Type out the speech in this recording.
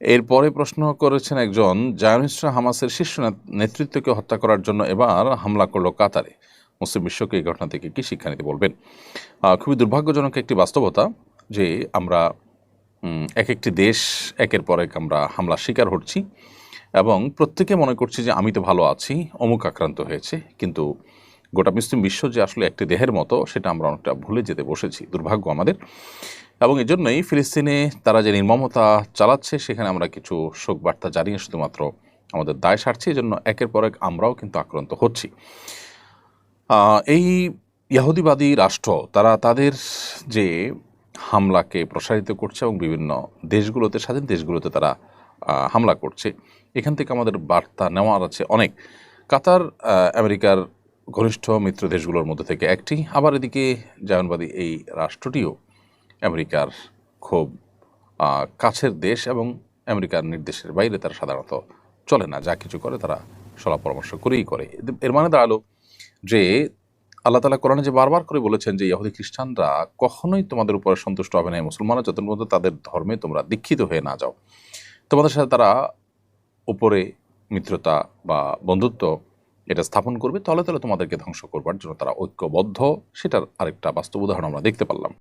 এরপরে প্রশ্ন করেছেন একজন জায়নিস্টরা হামাসের শীর্ষ নেত- নেতৃত্বকে হত্যা করার জন্য এবার হামলা করল কাতারে। মুসলিম বিশ্বকে এই ঘটনা থেকে কি শিক্ষা নিতে বলবেন? খুবই দুর্ভাগ্যজনক একটি বাস্তবতা যে আমরা এক একটি দেশ একের পর এক আমরা হামলার শিকার হচ্ছি এবং প্রত্যেকে মনে করছি যে আমি তো ভালো আছি, অমুক আক্রান্ত হয়েছে, কিন্তু গোটা মুসলিম বিশ্ব যে আসলে একটি দেহের মতো, সেটা আমরা অনেকটা ভুলে যেতে বসেছি। দুর্ভাগ্য আমাদের। এবং এই জন্যই ফিলিস্তিনে তারা যে নির্মমতা চালাচ্ছে, সেখানে আমরা কিছু শোক বার্তা জানিয়ে শুধুমাত্র আমাদের দায় সারছি। এই জন্য একের পর এক আমরাও কিন্তু আক্রান্ত হচ্ছি। এই ইয়াহুদিবাদী রাষ্ট্র, তারা তাদের যে হামলাকে প্রসারিত করছে এবং বিভিন্ন দেশগুলোতে, স্বাধীন দেশগুলোতে তারা হামলা করছে, এখান থেকে আমাদের বার্তা নেওয়ার আছে অনেক। কাতার আমেরিকার ঘনিষ্ঠ মিত্র দেশগুলোর মধ্যে থেকে একটি। আবার এদিকে জায়নবাদী এই রাষ্ট্রটিও আমেরিকার খুব কাছের দেশ এবং আমেরিকার নির্দেশের বাইরে তারা সাধারণত চলে না। যা কিছু করে তারা সলা পরামর্শ করেই করে। এর- মানে দাঁড়াল যে আল্লাহ তালা কোরআনে যে বারবার করে বলেছেন যে ইহুদি খ্রিস্টানরা কখনোই তোমাদের উপরে সন্তুষ্ট হবে না মুসলমানরা যতক্ষণ পর্যন্ত তাদের ধর্মে তোমরা দীক্ষিত হয়ে না যাও। তোমাদের সাথে তারা উপরে মিত্রতা বা বন্ধুত্ব এটা স্থাপন করবে তলে তলে তোমাদেরকে ধ্বংস করবার জন্য তারা ঐক্যবদ্ধ। সেটার আরেকটা বাস্তব উদাহরণ আমরা দেখতে পারলাম।